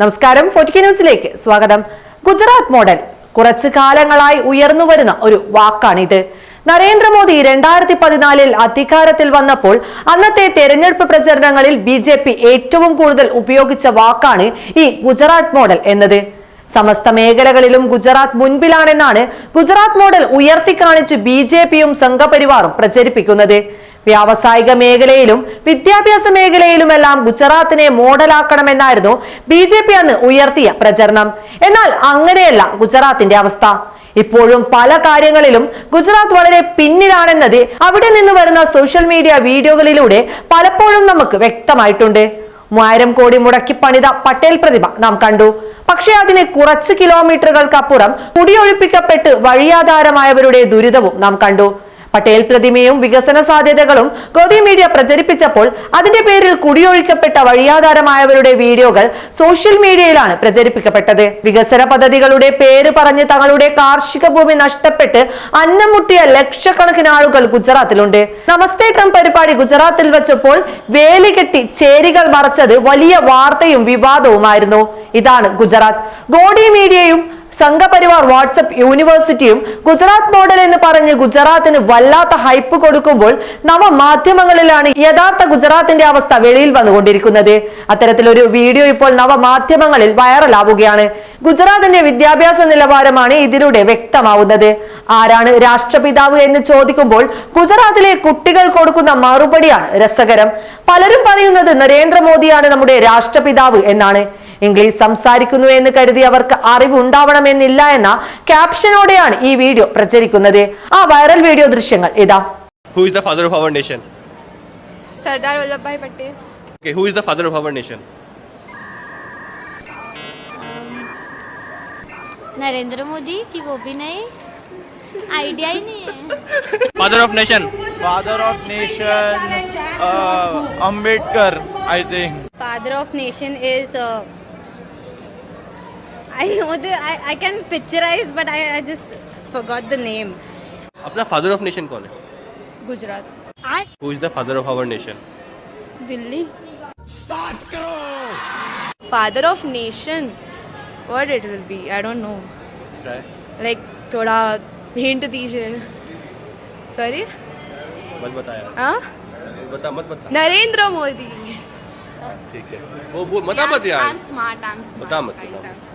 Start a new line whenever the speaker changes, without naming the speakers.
നമസ്കാരം ഫോർട്ടിക്ക ന്യൂസിലേക്ക് സ്വാഗതം. ഗുജറാത്ത് മോഡൽ കുറച്ചു കാലങ്ങളായി ഉയർന്നു വരുന്ന ഒരു വാക്കാണിത്. നരേന്ദ്രമോദി രണ്ടായിരത്തി പതിനാലിൽ അധികാരത്തിൽ വന്നപ്പോൾ അന്നത്തെ തെരഞ്ഞെടുപ്പ് പ്രചരണങ്ങളിൽ ബി ജെ പി ഏറ്റവും കൂടുതൽ ഉപയോഗിച്ച വാക്കാണ് ഈ ഗുജറാത്ത് മോഡൽ എന്നത്. സമസ്ത മേഖലകളിലും ഗുജറാത്ത് മുൻപിലാണെന്നാണ് ഗുജറാത്ത് മോഡൽ ഉയർത്തിക്കാണിച്ച് ബി ജെ പിയും സംഘപരിവാറും പ്രചരിപ്പിക്കുന്നത്. വ്യാവസായിക മേഖലയിലും വിദ്യാഭ്യാസ മേഖലയിലുമെല്ലാം ഗുജറാത്തിനെ മോഡലാക്കണമെന്നായിരുന്നു ബി ജെ പി അന്ന് ഉയർത്തിയ പ്രചരണം. എന്നാൽ അങ്ങനെയല്ല ഗുജറാത്തിന്റെ അവസ്ഥ. ഇപ്പോഴും പല കാര്യങ്ങളിലും ഗുജറാത്ത് വളരെ പിന്നിലാണെന്നത് അവിടെ നിന്ന് വരുന്ന സോഷ്യൽ മീഡിയ വീഡിയോകളിലൂടെ പലപ്പോഴും നമുക്ക് വ്യക്തമായിട്ടുണ്ട്. മൂവായിരം കോടി മുടക്കി പണിത പട്ടേൽ പ്രതിമ നാം കണ്ടു. പക്ഷേ അതിന് കുറച്ച് കിലോമീറ്ററുകൾക്കപ്പുറം കുടിയൊഴിപ്പിക്കപ്പെട്ട് വഴിയാധാരമായവരുടെ ദുരിതവും നാം കണ്ടു. പട്ടേൽ പ്രതിമയും വികസന സാധ്യതകളും ഗോദി മീഡിയ പ്രചരിപ്പിച്ചപ്പോൾ അതിന്റെ പേരിൽ കുടിയൊഴിക്കപ്പെട്ട വഴിയാധാരമായവരുടെ വീഡിയോകൾ സോഷ്യൽ മീഡിയയിലാണ് പ്രചരിപ്പിക്കപ്പെട്ടത്. വികസന പദ്ധതികളുടെ പേര് പറഞ്ഞ് തങ്ങളുടെ കാർഷിക ഭൂമി നഷ്ടപ്പെട്ട് അന്നം മുട്ടിയ ലക്ഷക്കണക്കിന് ആളുകൾ ഗുജറാത്തിലുണ്ട്. നമസ്തേ ട്രംപ് പരിപാടി ഗുജറാത്തിൽ വെച്ചപ്പോൾ വേലി കെട്ടി ചേരികൾ മറച്ചത് വലിയ വാർത്തയും വിവാദവുമായിരുന്നു. ഇതാണ് ഗുജറാത്ത്. ഗോഡി മീഡിയയും സംഘപരിവാർ വാട്സപ്പ് യൂണിവേഴ്സിറ്റിയും ഗുജറാത്ത് മോഡൽ എന്ന് പറഞ്ഞ് ഗുജറാത്തിന് വല്ലാത്ത ഹൈപ്പ് കൊടുക്കുമ്പോൾ നവമാധ്യമങ്ങളിലാണ് യഥാർത്ഥ ഗുജറാത്തിന്റെ അവസ്ഥ വെളിയിൽ വന്നുകൊണ്ടിരിക്കുന്നത്. അത്തരത്തിലൊരു വീഡിയോ ഇപ്പോൾ നവമാധ്യമങ്ങളിൽ വൈറലാവുകയാണ്. ഗുജറാത്തിന്റെ വിദ്യാഭ്യാസ നിലവാരമാണ് ഇതിലൂടെ വ്യക്തമാവുന്നത്. ആരാണ് രാഷ്ട്രപിതാവ് എന്ന് ചോദിക്കുമ്പോൾ ഗുജറാത്തിലെ കുട്ടികൾ കൊടുക്കുന്ന മറുപടിയാണ് രസകരം. പലരും പറയുന്നത് നരേന്ദ്രമോദിയാണ് നമ്മുടെ രാഷ്ട്രപിതാവ് എന്നാണ്. ഇംഗ്ലീഷ് സംസാരിക്കുന്നു എന്ന് കരുതി അവർക്ക് അറിവുണ്ടാവണമെന്നില്ല എന്ന ക്യാപ്ഷനോടെയാണ് ഈ വീഡിയോ പ്രചരിക്കുന്നത് ആ വൈറൽ വീഡിയോ ദൃശ്യങ്ങൾ ഇതാ
Who is the father of our nation?
Sardar Vallabh भाई Patel
Okay, who is the father of our nation?
Narendra Modi की वो भी नहीं आइडिया ही नहीं है
Father of nation.
Father of nation, uh, Ambedkar, I think.
father of nation is uh, I know the I, I can picturize but I, I just forgot the name.
अपना father of nation कौन है?
Gujarat.
Who is the father of our nation?
Delhi. Father of nation what it will be I don't know
Try.
Like थोड़ा hint दीजिए। Sorry
मत बताया।
हाँ
बता मत बता।
नरेंद्र मोदी।
ठीक है। वो वो मता मत यार।
स्मार्ट आई एम
बता मत बता मत।